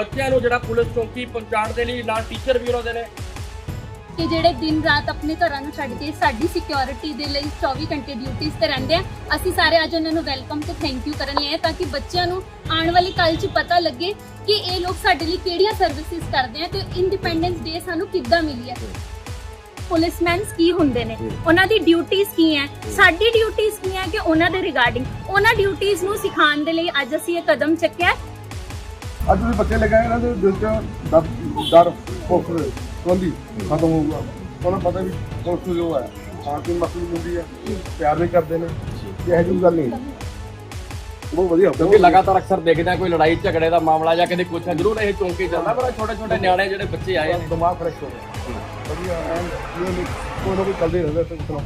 ਬੱਚਿਆਂ ਨੂੰ ਜਿਹੜਾ ਪੁਲਿਸ ਚੌਕੀ ਪਹੁੰਚਾਉਣ ਦੇ ਲਈ ਨਾਲ ਟੀਚਰ ਵੀ ਉਹਨਾਂ ਦੇ ਨੇ। ਕਿ ਜਿਹੜੇ ਦਿਨ ਰਾਤ ਆਪਣੇ ਘਰਾਂ ਨੂੰ ਛੱਡ ਕੇ ਸਾਡੀ ਸਿਕਿਉਰਿਟੀ ਦੇ ਲਈ 24 ਘੰਟੇ ਡਿਊਟੀਆਂ ਤੇ ਰਹਿੰਦੇ ਆ ਅਸੀਂ ਸਾਰੇ ਅੱਜ ਉਹਨਾਂ ਨੂੰ ਵੈਲਕਮ ਤੇ ਥੈਂਕ ਯੂ ਕਰਨ ਲਈ ਆਏ ਤਾਂ ਕਿ ਬੱਚਿਆਂ ਨੂੰ ਆਉਣ ਵਾਲੀ ਕੱਲ 'ਚ ਪਤਾ ਲੱਗੇ ਕਿ ਇਹ ਲੋਕ ਸਾਡੇ ਲਈ ਕਿਹੜੀਆਂ ਸਰਵਿਸਿਜ਼ ਕਰਦੇ ਆ ਤੇ ਇੰਡੀਪੈਂਡੈਂਸ ਡੇ ਸਾਨੂੰ ਕਿੱਦਾਂ ਮਿਲੀ ਹੈ ਪੁਲਿਸਮੈਨਸ ਕੀ ਹੁੰਦੇ ਨੇ? ਉਹਨਾਂ ਦੀ ਡਿਊਟੀਆਂ ਕੀ ਹੈ? ਸਾਡੀ ਡਿਊਟੀਆਂ ਕੀ ਹੈ ਕਿ ਉਹਨਾਂ ਦੇ ਰਿਗਾਰਡਿੰਗ ਉਹਨਾਂ ਡਿਊਟੀਆਂ ਨੂੰ ਸਿਖਾਉਣ ਦੇ ਲਈ ਅੱਜ ਅਸੀਂ ਇਹ ਕਦਮ ਚੱਕਿਆ। ਅੱਜ ਤੁਸੀਂ ਬੱਚੇ ਲਗਾਏ ਇਹਨਾਂ ਦੇ ਦਿਲ ਚ ਡਰ ਡਰ ਖੋਫ ਕੋਲੀ ਖਤਮ ਹੋਊਗਾ ਉਹਨਾਂ ਨੂੰ ਪਤਾ ਵੀ ਪੁਲਿਸ ਜੋ ਹੈ ਖਾਣ ਪੀਣ ਮਸਲੀ ਹੁੰਦੀ ਹੈ ਪਿਆਰ ਵੀ ਕਰਦੇ ਨੇ ਇਹ ਇਹੋ ਜਿਹੀ ਗੱਲ ਨਹੀਂ। ਬਹੁਤ ਵਧੀਆ ਕਿਉਂਕਿ ਲਗਾਤਾਰ ਅਕਸਰ ਦੇਖਦੇ ਆ ਕੋਈ ਲੜਾਈ ਝਗੜੇ ਦਾ ਮਾਮਲਾ ਜਾਂ ਕਦੇ ਕੁਛ ਹੈ ਜ਼ਰੂਰ ਇਹ ਚੌਂਕੀ ਚੱਲਦਾ ਪਰ ਛੋਟੇ ਛੋਟੇ ਨਿਆਣੇ ਜਿਹੜੇ ਬੱਚੇ ਆਏ ਨੇ। ਦਿਮਾਗ ਫਰੈਸ਼ ਹੋ ਗਿਆ। ਵਧੀਆ ਵੀ ਕੋਈ ਨਾ ਕੋਈ ਚੱਲਦੇ ਰਹਿੰਦਾ ਤੇ ਨਾ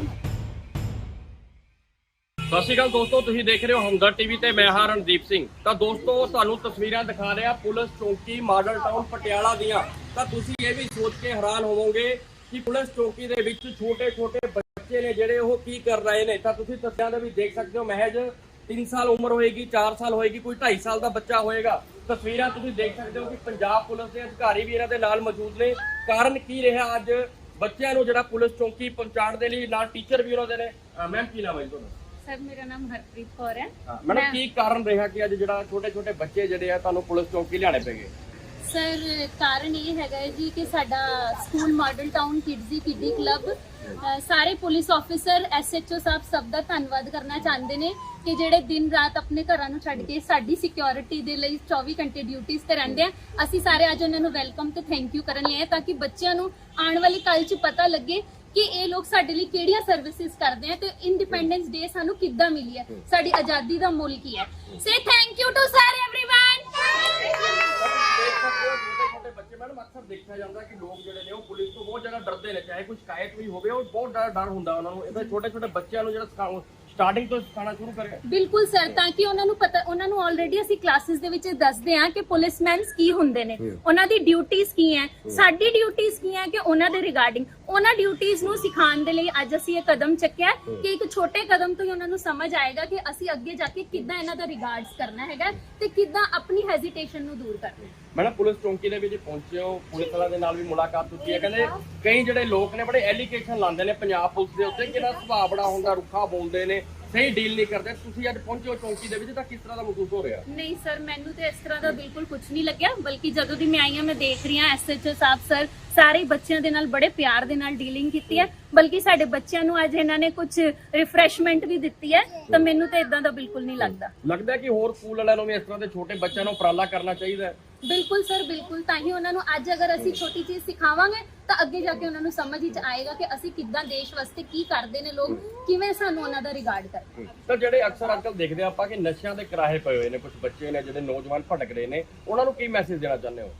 ਸਤਿ ਸ਼੍ਰੀ ਅਕਾਲ ਦੋਸਤੋ, ਤੁਸੀਂ ਦੇਖ ਰਹੇ ਹੋ ਹਮਦਰ ਟੀਵੀ ਤੇ ਮੈਂ ਹਾਂ ਰਣਦੀਪ ਸਿੰਘ। ਤਾਂ ਦੋਸਤੋ, ਤੁਹਾਨੂੰ ਤਸਵੀਰਾਂ ਦਿਖਾ ਰਿਹਾ ਪੁਲਿਸ ਚੌਂਕੀ ਮਾਡਲ ਟਾਊਨ ਪਟਿਆਲਾ ਦੀਆਂ। ਤਾਂ ਤੁਸੀਂ ਇਹ ਵੀ ਸੋਚ ਕੇ ਹੈਰਾਨ ਹੋਵੋਗੇ ਕਿ ਪੁਲਿਸ ਚੌਕੀ ਦੇ ਵਿੱਚ ਛੋਟੇ ਛੋਟੇ ਬੱਚੇ ਨੇ ਜਿਹੜੇ ਉਹ ਕੀ ਕਰ ਰਹੇ ਨੇ। ਤਾਂ ਤੁਸੀਂ ਤਸਵੀਰਾਂ ਦੇ ਵਿੱਚ ਦੇਖ ਸਕਦੇ ਹੋ, ਮਹਿਜ 3 ਸਾਲ ਉਮਰ ਹੋਏਗੀ 4 ਸਾਲ ਹੋਏਗੀ, ਕੋਈ 2.5 ਸਾਲ ਦਾ ਬੱਚਾ ਹੋਏਗਾ। ਤਸਵੀਰਾਂ ਤੁਸੀਂ ਦੇਖ ਸਕਦੇ ਹੋ ਕਿ ਪੰਜਾਬ ਪੁਲਿਸ ਦੇ ਅਧਿਕਾਰੀ ਵੀ ਇਹਨਾਂ ਦੇ ਨਾਲ ਮੌਜੂਦ ਨੇ। ਕਾਰਨ ਕੀ ਰਿਹਾ ਅੱਜ? ਬੱਚਿਆਂ ਨੂੰ ਜਿਹੜਾ ਪੁਲਿਸ ਚੌਂਕੀ ਪਹੁੰਚਾਉਣ ਦੇ ਲਈ, ਨਾਲ ਟੀਚਰ ਵੀ ਉਹਨਾਂ ਦੇ ਨੇ। ਮੈਮ, ਕੀ ਨਾਮ ਹੈ ਤੁਹਾਡਾ? ਸਰ ਮੇਰਾ ਨਾਮ ਹਰਪ੍ਰੀਤ ਕੌਰ ਹੈ। ਮੈਡਮ ਕੀ ਕਾਰਨ ਰਿਹਾ ਕਿ ਅੱਜ ਜਿਹੜਾ ਛੋਟੇ ਛੋਟੇ ਬੱਚੇ ਜਿਹੜੇ ਆ ਤੁਹਾਨੂੰ ਪੁਲਿਸ ਚੌਕੀ ਲਿਆਣੇ ਪੈਗੇ ਸਰ ਕਾਰਨ ਇਹ ਹੈਗਾ ਹੈ ਜੀ ਕਿ ਸਾਡਾ ਸਕੂਲ ਮਾਡਲ ਟਾਊਨ ਕਿਡਜ਼ੀ ਕਿੱਡੀ ਕਲੱਬ ਸਾਰੇ ਪੁਲਿਸ ਆਫੀਸਰ ਐਸਐਚਓ ਸਾਹਿਬ ਸਭ ਦਾ ਧੰਨਵਾਦ ਕਰਨਾ ਚਾਹੁੰਦੇ ਨੇ ਕਿ ਜਿਹੜੇ ਦਿਨ ਰਾਤ ਆਪਣੇ ਘਰਾਂ ਨੂੰ ਛੱਡ ਕੇ ਸਾਡੀ ਸਿਕਿਉਰਿਟੀ ਦੇ ਲਈ 24 ਘੰਟੇ ਡਿਊਟੀਆਂ ਤੇ ਰਹਿੰਦੇ ਆ। ਅਸੀਂ ਸਾਰੇ ਅੱਜ ਉਹਨਾਂ ਨੂੰ ਵੈਲਕਮ ਤੇ ਥੈਂਕ ਯੂ ਕਰਨ ਲਈ ਆਏ ਤਾਂ ਕਿ ਬੱਚਿਆਂ ਨੂੰ ਆਉਣ ਵਾਲੀ ਕੱਲ 'ਚ ਪਤਾ ਲੱਗੇ ਕਿ ਇਹ ਲੋਕ ਸਾਡੇ ਲਈ ਕਿਹੜੀਆਂ ਸਰਵਿਸਿਜ਼ ਕਰਦੇ ਆ ਤੇ ਇੰਡੀਪੈਂਡੈਂਸ ਡੇ ਸਾਨੂੰ ਕਿੱਦਾਂ ਮਿਲੀ ਹੈ? ਸਾਡੀ ਆਜ਼ਾਦੀ ਦਾ ਮੁੱਲ ਕੀ ਹੈ? Say thank you to sir everyone ਬੱਚੇ ਮੈਡਮ ਅਕਸਰ ਦੇਖਿਆ ਜਾਂਦਾ ਕਿ ਲੋਕ ਜਿਹੜੇ ਨੇ ਉਹ ਪੁਲਿਸ ਤੋਂ ਬਹੁਤ ਜ਼ਿਆਦਾ ਡਰਦੇ ਨੇ, ਚਾਹੇ ਕੋਈ ਸ਼ਿਕਾਇਤ ਵੀ ਹੋਵੇ, ਉਹ ਬਹੁਤ ਡਰ ਹੁੰਦਾ ਉਹਨਾਂ ਨੂੰ। ਸਟਾਰਟਿੰਗ ਤੋਂ ਸਿਖਾਉਣਾ ਸ਼ੁਰੂ ਕਰੇ ਬਿਲਕੁਲ ਸਰ ਤਾਂ ਕਿ ਉਹਨਾਂ ਨੂੰ ਪਤਾ ਉਹਨਾਂ ਨੂੰ ਆਲਰੇਡੀ ਅਸੀਂ ਕਲਾਸਿਸ ਦੇ ਵਿੱਚ ਦੱਸਦੇ ਹਾਂ ਕਿ ਪੁਲਿਸਮੈਨਸ ਕੀ ਹੁੰਦੇ ਨੇ। ਉਹਨਾਂ ਦੀ ਡਿਊਟੀਆਂ ਕੀ ਹੈ? ਸਾਡੀ ਡਿਊਟੀਆਂ ਕੀ ਹੈ ਕਿ ਉਹਨਾਂ ਦੇ ਰਿਗਾਰਡਿੰਗ ਉਹਨਾਂ ਡਿਊਟੀਆਂ ਨੂੰ ਸਿਖਾਉਣ ਦੇ ਲਈ ਅੱਜ ਅਸੀਂ ਇਹ ਕਦਮ ਚੱਕਿਆ ਕਿ ਇੱਕ ਛੋਟੇ ਕਦਮ ਤੋਂ ਹੀ ਉਹਨਾਂ ਨੂੰ ਸਮਝ ਆਏਗਾ ਕਿ ਅਸੀਂ ਅੱਗੇ ਜਾ ਕੇ ਕਿੱਦਾਂ ਇਹਨਾਂ ਦਾ ਰਿਗਾਰਡਸ ਕਰਨਾ ਹੈਗਾ ਤੇ ਕਿੱਦਾਂ ਆਪਣੀ ਹੈਜ਼ਿਟੇਸ਼ਨ ਨੂੰ ਦੂਰ ਕਰਨਾ ਹੈ। ਮੈਡਮ ਪੁਲਿਸ ਚੌਂਕੀ ਦੇ ਵਿੱਚ ਪਹੁੰਚੇ ਹੋ ਪੁਲਿਸ ਵਾਲਿਆਂ ਦੇ ਨਾਲ ਵੀ ਮੁਲਾਕਾਤ ਕੀਤੀ ਹੈ। ਕਹਿੰਦੇ ਕਈ ਜਿਹੜੇ ਲੋਕ ਨੇ ਬੜੇ ਐਲੀਗੇਸ਼ਨ ਲਾਉਂਦੇ ਨੇ ਪੰਜਾਬ ਪੁਲਿਸ ਦੇ ਉੱਤੇ ਕਿ ਇਹਨਾਂ ਦਾ ਸੁਭਾਅ ਬੜਾ ਹੁੰਦਾ ਰੁੱਖਾ ਬੋਲਦੇ ਨੇ ਸਹੀ ਡੀਲ ਨਹੀਂ ਕਰਦੇ। ਤੁਸੀਂ ਅੱਜ ਪਹੁੰਚੇ ਹੋ ਚੌਂਕੀ ਦੇ ਵਿੱਚ ਤਾਂ ਕਿਸ ਤਰ੍ਹਾਂ ਦਾ ਮਹਿਸੂਸ ਹੋ ਰਿਹਾ? ਨਹੀਂ ਸਰ ਮੈਨੂੰ ਤੇ ਇਸ ਤਰ੍ਹਾਂ ਦਾ ਬਿਲਕੁਲ ਕੁਝ ਨਹੀਂ ਲੱਗਿਆ ਬਲਕਿ ਜਦੋਂ ਦੀ ਮੈਂ ਆਈ ਹਾਂ ਮੈਂ ਦੇਖ ਰਹੀ ਹਾਂ ਐਸਐਚਓ ਸਾਹਿਬ ਸਰ ਸਾਰੇ ਬੱਚਿਆਂ ਦੇ ਨਾਲ ਬੜੇ ਪਿਆਰ ਦੇ ਨਾਲ ਡੀਲਿੰਗ ਕੀਤੀ ਹੈ ਬਲਕਿ ਸਾਡੇ ਬੱਚਿਆਂ ਨੂੰ ਅੱਜ ਇਹਨਾਂ ਨੇ ਕੁਝ ਰਿਫਰੈਸ਼ਮੈਂਟ ਵੀ ਦਿੱਤੀ ਹੈ ਤਾਂ ਮੈਨੂੰ ਤੇ ਇਦਾਂ ਦਾ ਬਿਲਕੁਲ ਨਹੀਂ ਲੱਗਦਾ। ਲੱਗਦਾ ਕਿ ਹੋਰ ਸਕੂਲ ਵਾਲਿਆਂ ਨੂੰ ਵੀ ਇਸ ਤਰ੍ਹਾਂ ਦੇ ਛੋਟੇ ਬੱਚਿਆਂ ਨੂੰ ਉਪਰਾਲਾ ਕਰਨਾ ਚਾਹੀਦਾ ਹੈ। ਬਿਲਕੁਲ ਸਰ ਬਿਲਕੁਲ। ਤਾਂ ਹੀ ਉਹਨਾਂ ਨੂੰ ਅੱਜ ਅਗਰ ਅਸੀਂ ਛੋਟੀ ਚੀਜ਼ ਸਿਖਾਵਾਂਗੇ ਤਾਂ ਅੱਗੇ ਜਾ ਕੇ ਉਹਨਾਂ ਨੂੰ ਸਮਝ ਵਿੱਚ ਆਏਗਾ ਕਿ ਅਸੀਂ ਕਿੱਦਾਂ ਦੇਸ਼ ਵਾਸਤੇ ਕੀ ਕਰਦੇ ਨੇ ਲੋਕ ਕਿਵੇਂ ਸਾਨੂੰ ਉਹਨਾਂ ਦਾ ਰਿਗਾਰਡ ਕਰਦੇ ਤਾਂ ਜਿਹੜੇ ਅਕਸਰ ਅੱਜਕੱਲ ਦੇਖਦੇ ਆਪਾਂ ਕਿ ਨਸ਼ਿਆਂ ਦੇ ਕਰਾਹੇ ਪਏ ਹੋਏ ਨੇ ਕੁਝ ਬੱਚੇ ਨੇ ਜਿਹੜੇ ਨੌਜਵਾਨ ਭਟਕ ਰਹੇ ਨੇ ਉਹਨਾਂ ਨੂੰ ਕੀ ਮੈਸੇਜ ਦੇਣਾ ਚਾਹੁੰਦੇ ਹੋ?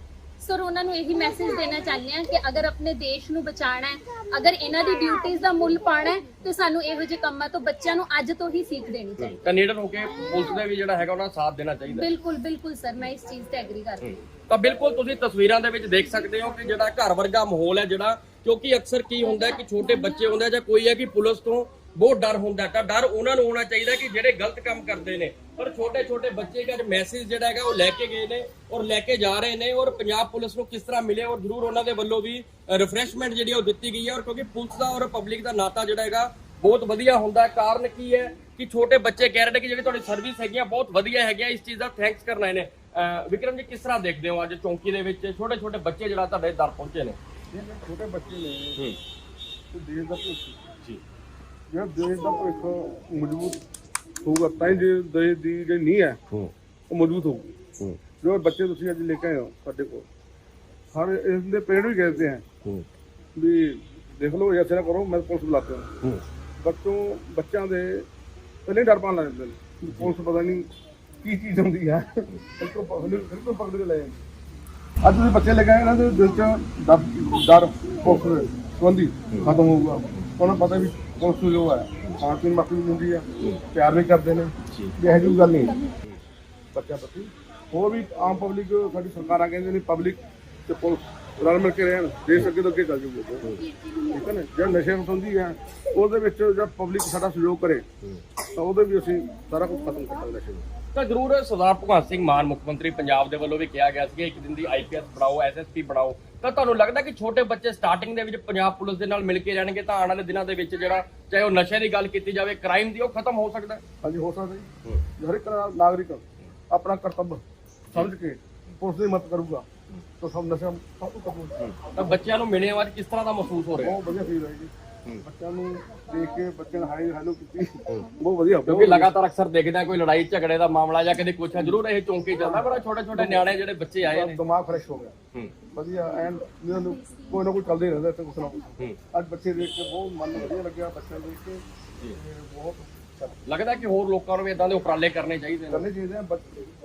ਸਰ ਉਹਨਾਂ ਨੂੰ ਇਹੀ ਮੈਸੇਜ ਦੇਣਾ ਚਾਹੁੰਦੇ ਹਾਂ ਕਿ ਅਗਰ ਆਪਣੇ ਦੇਸ਼ ਨੂੰ ਬਚਾਉਣਾ ਹੈ ਅਗਰ ਇਹਨਾਂ ਦੀ ਡਿਊਟੀਆਂ ਦਾ ਮੁੱਲ ਪਾਉਣਾ ਹੈ ਤੇ ਸਾਨੂੰ ਇਹੋ ਜਿਹੇ ਕੰਮਾਂ ਤੋਂ ਬੱਚਿਆਂ ਨੂੰ ਅੱਜ ਤੋਂ ਹੀ ਸਿੱਖ ਦੇਣੀ ਚਾਹੀਦੀ ਤਾਂ ਨੀਡਰ ਹੋ ਕੇ ਪੁਲਿਸ ਦੇ ਵੀ ਜਿਹੜਾ ਹੈਗਾ ਉਹਨਾਂ ਦਾ ਸਾਥ ਦੇਣਾ ਚਾਹੀਦਾ ਹੈ। ਬਿਲਕੁਲ ਬਿਲਕੁਲ ਸਰ ਮੈਂ ਇਸ ਚੀਜ਼ ਤੇ ਐਗਰੀ ਕਰਦੀ ਹਾਂ। ਤਾਂ ਬਿਲਕੁਲ ਤੁਸੀਂ ਤਸਵੀਰਾਂ ਦੇ ਵਿੱਚ ਦੇਖ ਸਕਦੇ ਹੋ ਕਿ ਜਿਹੜਾ ਘਰ ਵਰਗਾ ਮਾਹੌਲ ਹੈ ਜਿਹੜਾ ਕਿਉਂਕਿ ਅਕਸਰ ਕੀ ਹੁੰਦਾ ਹੈ ਕਿ ਛੋਟੇ ਬੱਚੇ ਹੁੰਦੇ ਆ ਜਾਂ ਕੋਈ ਹੈ ਕਿ ਪੁਲਿਸ ਤੋਂ ਬਹੁਤ ਡਰ ਹੁੰਦਾ। ਤਾਂ ਡਰ ਉਹਨਾਂ ਨੂੰ ਹੋਣਾ ਚਾਹੀਦਾ ਕਿ ਜਿਹੜੇ ਗਲਤ ਕੰਮ ਕਰਦੇ ਨੇ। ਪਰ ਛੋਟੇ ਛੋਟੇ ਬੱਚੇ ਦਾ ਮੈਸੇਜ ਜਿਹੜਾ ਹੈਗਾ ਉਹ ਲੈ ਕੇ ਗਏ ਨੇ ਔਰ ਲੈ ਕੇ ਜਾ ਰਹੇ ਨੇ ਔਰ ਪੰਜਾਬ ਪੁਲਿਸ ਨੂੰ ਕਿਸ ਤਰ੍ਹਾਂ ਮਿਲੇ ਔਰ ਜ਼ਰੂਰ ਉਹਨਾਂ ਦੇ ਵੱਲੋਂ ਵੀ ਰਿਫਰੈਸ਼ਮੈਂਟ ਜਿਹੜੀ ਉਹ ਦਿੱਤੀ ਗਈ ਹੈ ਔਰ ਕਿਉਂਕਿ ਪੁਲਿਸ ਦਾ ਔਰ ਪਬਲਿਕ ਦਾ ਨਾਤਾ ਜਿਹੜਾ ਹੈਗਾ ਬਹੁਤ ਵਧੀਆ ਹੁੰਦਾ ਹੈ। ਕਾਰਨ ਕੀ ਹੈ ਕਿ ਛੋਟੇ ਬੱਚੇ ਕਹਿ ਰਹੇ ਨੇ ਕਿ ਜਿਹੜੀ ਤੁਹਾਡੀ ਸਰਵਿਸ ਹੈਗੀਆਂ ਬਹੁਤ ਵਧੀਆ ਹੈਗੀਆਂ ਇਸ ਚੀਜ਼ ਦਾ ਥੈਂਕਸ ਕਰਨਾ ਇਹਨੇ। ਵਿਕਰਮ ਜੀ ਕਿਸ ਤਰ੍ਹਾਂ ਦੇਖਦੇ ਹੋ ਅੱਜ ਚੌਂਕੀ ਦੇ ਵਿੱਚ ਛੋਟੇ ਛੋਟੇ ਬੱਚੇ ਜਿਹੜਾ ਤੁਹਾਡੇ ਦਰ ਪਹੁੰਚੇ ਨੇ? ਛੋਟੇ ਬੱਚੇ ਨੇ। ਹੂੰ। ਤੇ ਦੇਸ਼ ਦਾ ਭਵਿੱਖ। ਜੀ। ਜਿਹੜਾ ਦੇਸ਼ ਦਾ ਭਵਿੱਖ ਮਜ਼ਬੂਤ ਹੋਊਗਾ। ਤਾਂ ਹੀ ਜੇ ਦੇਸ਼ ਦੀ ਜਿਹੜੀ ਨੀਂਹ ਹੈ ਉਹ ਮਜ਼ਬੂਤ ਹੋਊਗੀ। ਜੋ ਬੱਚੇ ਤੁਸੀਂ ਅੱਜ ਲੈ ਕੇ ਆਏ ਹੋ ਸਾਡੇ ਕੋਲ ਹਰ ਇਸ ਦੇ ਪੇੜ ਵੀ ਕਹਿੰਦੇ ਹੈ। ਵੀ ਦੇਖ ਲਓ ਇਸ ਤਰ੍ਹਾਂ ਕਰੋ ਮੈਂ ਪੁਲਿਸ ਬੁਲਾਤਾ ਹੂੰ। ਬੱਚੋਂ ਬੱਚਿਆਂ ਦੇ ਪਹਿਲੇ ਡਰ ਪਾਣ ਲੱਗ ਜਾਂਦੇ ਨੇ ਪੁਲਿਸ ਪਤਾ ਨਹੀਂ ਕੀ ਚੀਜ਼ ਹੁੰਦੀ ਹੈ ਫਿਰ ਪਕੜ ਕੇ ਲੈ ਜਾਂਦੇ ਅੱਜ ਤੁਸੀਂ ਬੱਚੇ ਲੈ ਕੇ ਆਏ ਇਹਨਾਂ ਦੇ ਦਿਲ 'ਚ ਡਰ ਡਰ ਭੁੱਖ ਸੰਬੰਧੀ ਖਤਮ ਹੋਊਗਾ। ਉਹਨਾਂ ਪਤਾ ਵੀ ਪੁਲਿਸ ਜੋ ਹੈ ਖਾਣ ਪੀਣ ਮਸਲੀ ਹੁੰਦੀ ਹੈ ਪਿਆਰ ਵੀ ਕਰਦੇ ਨੇ। ਵੀ ਇਹੋ ਜਿਹੀ ਗੱਲ ਨਹੀਂ ਬੱਚਾ ਪ੍ਰਤੀ। ਹੋਰ ਵੀ ਆਮ ਪਬਲਿਕ ਸਾਡੀ ਸਰਕਾਰਾਂ ਕਹਿੰਦੇ ਨੇ ਪਬਲਿਕ ਤੇ ਪੁਲਿਸ ਰਲ ਮਿਲ ਕੇ ਰਹਿਣ। ਦੇਸ਼ ਅੱਗੇ ਤੋਂ ਅੱਗੇ ਚੱਲ ਜੂਗਾ ਠੀਕ ਹੈ ਨਾ? ਜਿਹੜਾ ਨਸ਼ੇ ਸੰਬੰਧੀ ਹੈ ਉਹਦੇ ਵਿੱਚ ਜਦ ਪਬਲਿਕ ਸਾਡਾ ਸਹਿਯੋਗ ਕਰੇ, ਤਾਂ ਉਹਦੇ ਵੀ ਅਸੀਂ ਸਾਰਾ ਕੁਝ ਖਤਮ ਕਰ ਸਕਦੇ ਨਸ਼ੇ ਨੂੰ। ਤਾਂ ਜ਼ਰੂਰ ਸਰਦਾਰ ਭਗਵੰਤ ਸਿੰਘ ਮਾਨ ਮੁੱਖ ਮੰਤਰੀ ਪੰਜਾਬ ਦੇ ਵੱਲੋਂ ਵੀ ਕਿਹਾ ਗਿਆ ਸੀ ਕਿ ਇੱਕ ਦਿਨ ਦੀ ਆਈਪੀਐਸ ਬਣਾਓ ਐਸਐਸਪੀ ਬਣਾਓ। ਤਾਂ ਤੁਹਾਨੂੰ ਲੱਗਦਾ ਕਿ ਛੋਟੇ ਬੱਚੇ ਸਟਾਰਟਿੰਗ ਦੇ ਵਿੱਚ ਪੰਜਾਬ ਪੁਲਿਸ ਦੇ ਨਾਲ ਮਿਲ ਕੇ ਰਹਿਣਗੇ ਤਾਂ ਆਉਣ ਵਾਲੇ ਦਿਨਾਂ ਦੇ ਵਿੱਚ ਜਿਹੜਾ ਚਾਹੇ ਉਹ ਨਸ਼ੇ ਦੀ ਗੱਲ ਕੀਤੀ ਜਾਵੇ ਕ੍ਰਾਈਮ ਦੀ ਉਹ ਖਤਮ ਹੋ ਸਕਦਾ ਹਾਂਜੀ ਹੋ ਸਕਦਾ ਜੀ। ਹਰ ਇੱਕ ਨਾਗਰਿਕ ਆਪਣਾ ਕਰਤੱਵ ਸਮਝ ਕੇ ਪੁਲਿਸ ਦੀ ਮਦਦ ਕਰੂਗਾ ਤਾਂ ਸਭ ਨਸ਼ਾ ਸਭ ਤੋਂ ਖਤਮ ਤਾਂ ਬੱਚਿਆਂ ਨੂੰ ਮਿਲਣ ਬਾਅਦ ਕਿਸ ਤਰ੍ਹਾਂ ਦਾ ਮਹਿਸੂਸ ਹੋ ਰਿਹਾ? ਬਹੁਤ ਵਧੀਆ ਫੀਲ ਹੋਈ ਜੀ। ਬੱਚਿਆਂ ਨੂੰ ਦੇਖ ਕੇ ਬੱਚਿਆਂ ਨੇ ਹਾਈ ਹੈਲੋ ਕੀਤੀ। ਬਹੁਤ ਵਧੀਆ। ਕਿਉਂਕਿ ਲਗਾਤਾਰ ਅਕਸਰ ਦੇਖਦੇ ਹਾਂ ਕੋਈ ਲੜਾਈ ਝਗੜੇ ਦਾ ਮਾਮਲਾ ਜਾਂ ਕਦੇ ਕੁਛ ਜ਼ਰੂਰ ਇਹ ਚੌਂਕੀ ਚੱਲਦਾ ਬੜਾ ਛੋਟੇ ਛੋਟੇ ਨਿਆਣੇ ਜਿਹੜੇ ਬੱਚੇ ਆਏ ਨੇ। ਦਿਮਾਗ ਫਰੈਸ਼ ਹੋ ਗਿਆ। ਵਧੀਆ ਐਨ ਇਹਨਾਂ ਨੂੰ ਕੋਈ ਨਾ ਕੋਈ ਚੱਲਦਾ ਰਹਿੰਦਾ ਇੱਥੇ ਕੁਛ ਨਾ ਕੁਛ। ਅੱਜ ਬੱਚੇ ਦੇਖ ਕੇ ਬਹੁਤ ਮਨ ਨੂੰ ਵਧੀਆ ਲੱਗਿਆ ਬੱਚਿਆਂ ਨੂੰ ਦੇਖ ਕੇ। ਤੇ ਬਹੁਤ ਲੱਗਦਾ ਕਿ ਹੋਰ ਲੋਕਾਂ ਨੂੰ ਵੀ ਇਦਾਂ ਦੇ ਉਪਰਾਲੇ ਕਰਨੇ ਚਾਹੀਦੇ ਨੇ। ਕਰਨੇ ਚਾਹੀਦੇ ਆ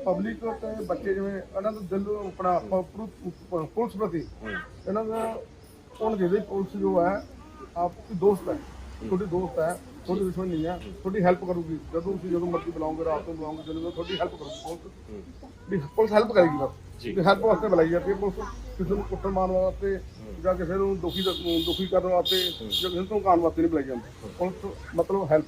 ਪਬਲਿਕ ਤੇ ਬੱਚੇ ਜਿਵੇਂ ਇਹਨਾਂ ਦਾ ਦਿਲ ਆਪਣਾ ਪ- ਪੁਲਿਸ ਪ੍ਰਤੀ ਇਹਨਾਂ ਦਾ ਉਹਨਾਂ ਜਿਹਦੇ ਪੁਲਿਸ ਜੋ ਹੈ ਆਪਕੀ ਦੋਸਤ ਹੈ। ਤੁਹਾਡੀ ਦੋਸਤ ਹੈ ਤੁਹਾਡੀ ਦੁਸ਼ਮਣ ਨਹੀਂ ਹੈ। ਤੁਹਾਡੀ ਹੈਲਪ ਕਰੂਗੀ। ਜਦੋਂ ਤੁਸੀਂ ਜਦੋਂ ਮਰਜ਼ੀ ਬੁਲਾਓਗੇ ਰਾਤ ਨੂੰ ਬੁਲਾਓਗੇ ਜਦੋਂ ਤੁਹਾਡੀ ਹੈਲਪ ਕਰੂਗੀ ਪੁਲਿਸ। ਵੀ ਪੁਲਿਸ ਹੈਲਪ ਕਰੇਗੀ ਬਸ। ਵੀ ਹੈਲਪ ਵਾਸਤੇ ਬੁਲਾਈ ਜਾਂਦੀ ਹੈ ਪੁਲਿਸ। ਕਿਸੇ ਨੂੰ ਕੁੱਟਣ ਮਾਰਨ ਵਾਸਤੇ ਜਾਂ ਕਿਸੇ ਨੂੰ ਦੁਖੀ ਦੁਖੀ ਕਰਨ ਵਾਸਤੇ ਜਾਂ ਕਿਸੇ ਨੂੰ ਕਾਣ ਵਾਸਤੇ ਨਹੀਂ ਬੁਲਾਈ ਜਾਂਦੀ। ਪੁਲਿਸ ਮਤਲਬ ਹੈਲਪ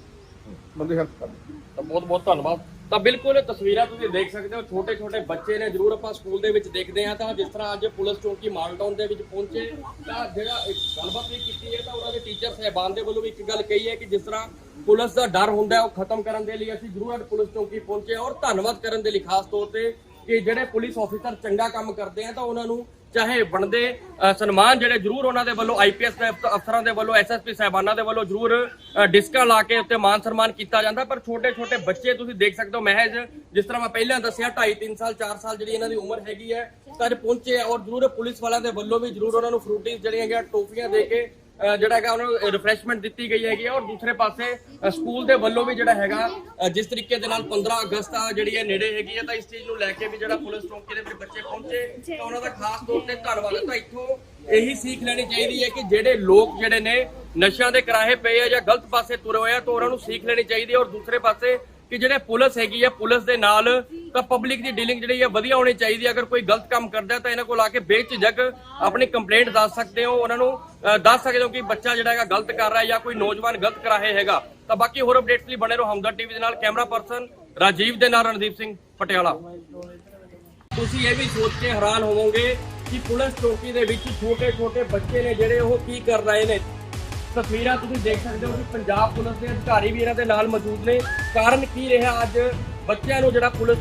ਬੰਦੇ ਹੈਲਪ ਕਰਦੇ ਤਾਂ ਬਹੁਤ ਬਹੁਤ ਧੰਨਵਾਦ। ਤਾਂ ਬਿਲਕੁਲ ਤਸਵੀਰਾਂ ਤੁਸੀਂ ਦੇਖ ਸਕਦੇ ਹੋ ਛੋਟੇ ਛੋਟੇ ਬੱਚੇ ਨੇ ਜਰੂਰ ਆਪਾਂ ਸਕੂਲ ਦੇ ਵਿੱਚ ਦੇਖਦੇ ਹਾਂ ਤਾਂ ਜਿਸ ਤਰ੍ਹਾਂ ਅੱਜ ਪੁਲਿਸ ਚੌਂਕੀ ਮਾਲਟਾਊਨ ਦੇ ਵਿੱਚ ਪਹੁੰਚੇ, ਤਾਂ ਜਿਹੜਾ ਇੱਕ ਗੱਲਬਾਤ ਵੀ ਕੀਤੀ ਹੈ ਤਾਂ ਉਹਨਾਂ ਦੇ ਟੀਚਰ ਸਹਿਬਾਨ ਦੇ ਵੱਲੋਂ ਵੀ ਇੱਕ ਗੱਲ ਕਹੀ ਹੈ ਕਿ ਜਿਸ ਤਰ੍ਹਾਂ ਪੁਲਿਸ ਦਾ ਡਰ ਹੁੰਦਾ ਉਹ ਖਤਮ ਕਰਨ ਦੇ ਲਈ ਅਸੀਂ ਜਰੂਰ ਅੱਜ ਪੁਲਿਸ ਚੌਂਕੀ ਪਹੁੰਚੇ ਔਰ ਧੰਨਵਾਦ ਕਰਨ ਦੇ ਲਈ ਖਾਸ ਤੌਰ ਤੇ ਕਿ ਜਿਹੜੇ ਪੁਲਿਸ ਆਫੀਸਰ ਚੰਗਾ ਕੰਮ ਕਰਦੇ ਆ ਤਾਂ ਉਹਨਾਂ ਨੂੰ ਚਾਹੇ ਬਣਦੇ ਸਨਮਾਨ ਜਿਹੜੇ ਜਰੂਰ ਉਹਨਾਂ ਦੇ ਵੱਲੋਂ ਆਈਪੀਐਸ ਦੇ ਅਫਸਰਾਂ ਦੇ ਵੱਲੋਂ ਐਸਐਸਪੀ ਸਾਹਿਬਾਨਾਂ ਦੇ ਵੱਲੋਂ ਜਰੂਰ ਡਿਸਕਾਂ ਲਾ ਕੇ ਉੱਤੇ ਮਾਨ ਸਨਮਾਨ ਕੀਤਾ ਜਾਂਦਾ। ਪਰ ਛੋਟੇ ਛੋਟੇ ਬੱਚੇ ਤੁਸੀਂ ਦੇਖ ਸਕਦੇ ਹੋ ਮਹਿਜ, ਜਿਸ ਤਰ੍ਹਾਂ ਮੈਂ ਪਹਿਲਾਂ ਦੱਸਿਆ 2.5 3 ਸਾਲ 4 ਸਾਲ ਜਿਹੜੀ ਇਹਨਾਂ ਦੀ ਉਮਰ ਹੈਗੀ ਹੈ ਤਾਂ ਪਹੁੰਚੇ ਔਰ ਜਰੂਰ ਪੁਲਿਸ ਵਾਲਿਆਂ ਦੇ ਵੱਲੋਂ ਵੀ ਜਰੂਰ ਉਹਨਾਂ ਨੂੰ ਫਰੂਟੀਜ਼ ਜਿਹੜੀਆਂ ਹੈਗੀਆਂ, ਟੋਫੀਆਂ ਦੇ ਕੇ ਜਿਹੜਾ ਹੈਗਾ ਉਹਨਾਂ ਨੂੰ ਰਿਫਰੈਸ਼ਮੈਂਟ ਦਿੱਤੀ ਗਈ ਹੈਗੀ ਹੈ। ਔਰ ਦੂਸਰੇ ਪਾਸੇ ਸਕੂਲ ਦੇ ਵੱਲੋਂ ਵੀ ਜਿਹੜਾ ਹੈਗਾ ਜਿਸ ਤਰੀਕੇ ਦੇ ਨਾਲ 15 ਅਗਸਤ ਆ ਜਿਹੜੀ ਹੈ ਨੇੜੇ ਹੈਗੀ ਹੈ, ਤਾਂ ਇਸ ਚੀਜ਼ ਨੂੰ ਲੈ ਕੇ ਵੀ ਜਿਹੜਾ ਪੁਲਿਸ ਚੌਂਕੀ ਦੇ ਵਿੱਚ ਬੱਚੇ ਪਹੁੰਚੇ। ਤਾਂ ਉਹਨਾਂ ਦਾ ਖਾਸ ਤੌਰ ਤੇ ਧੰਨਵਾਦ। ਤਾਂ ਇੱਥੋਂ ਇਹੀ ਸਿੱਖ ਲੈਣੀ ਚਾਹੀਦੀ ਹੈ ਕਿ ਜਿਹੜੇ ਲੋਕ ਜਿਹੜੇ ਨੇ ਨਸ਼ਿਆਂ ਦੇ ਕਰਾਹੇ ਪਏ ਆ ਜਾਂ ਗਲਤ ਪਾਸੇ ਤੁਰੇ ਹੋਏ ਆ, ਤਾਂ ਉਹਨਾਂ ਨੂੰ ਸਿੱਖ ਲੈਣੀ ਚਾਹੀਦੀ ਹੈ। ਔਰ ਦੂਸਰੇ ਪਾਸੇ ਕਿ ਜਿਹੜੇ ਪੁਲਿਸ ਹੈਗੀ ਹੈ ਪੁਲਿਸ ਦੇ ਨਾਲ ਤਾਂ ਪਬਲਿਕ ਦੀ ਡੀਲਿੰਗ ਜਿਹੜੀ ਹੈ ਵਧੀਆ ਹੋਣੀ ਚਾਹੀਦੀ ਹੈ ਅਗਰ ਕੋਈ ਗਲਤ ਕੰਮ ਕਰਦਾ ਤਾਂ ਇਹਨਾਂ ਕੋਲ ਆ ਕੇ ਬੇਝਿਜਕ ਆਪਣੀ ਕੰਪਲੇਂਟ ਦੱਸ ਸਕਦੇ ਹੋ। ਉਹਨਾਂ ਨੂੰ ਦੱਸ ਸਕਦੇ ਹੋ ਕਿ ਬੱਚਾ ਜਿਹੜਾ ਹੈਗਾ ਗਲਤ ਕਰ ਰਿਹਾ ਜਾਂ ਕੋਈ ਨੌਜਵਾਨ ਗਲਤ ਕਰਾਹੇ ਹੈਗਾ। ਤਾਂ ਬਾਕੀ ਹੋਰ ਅਪਡੇਟਸ ਲਈ ਬਣੇ ਰਹੋ ਹਮਦਰ ਟੀਵੀ ਦੇ ਨਾਲ। ਕੈਮਰਾ ਪਰਸਨ ਰਾਜੀਵ ਦੇ ਨਾਲ ਰਣਦੀਪ ਸਿੰਘ ਪਟਿਆਲਾ। ਤੁਸੀਂ ਇਹ ਵੀ ਸੋਚ ਕੇ ਹੈਰਾਨ ਹੋਵੋਗੇ ਕਿ ਪੁਲਿਸ ਚੌਕੀ ਦੇ ਵਿੱਚ ਛੋਟੇ ਛੋਟੇ ਬੱਚੇ ਨੇ ਜਿਹੜੇ ਉਹ ਕੀ ਕਰ ਰਹੇ ਨੇ। ਤਸਵੀਰਾਂ ਤੁਸੀਂ ਦੇਖ ਸਕਦੇ ਹੋ ਕਿ ਪੰਜਾਬ ਪੁਲਿਸ ਦੇ ਅਧਿਕਾਰੀ ਵੀ ਇਹਨਾਂ ਦੇ ਨਾਲ ਮੌਜੂਦ ਨੇ। ਕਾਰਨ ਕੀ ਰਿਹਾ ਅੱਜ? ਬੱਚਿਆਂ ਨੂੰ ਜਿਹੜਾ ਪੁਲਿਸ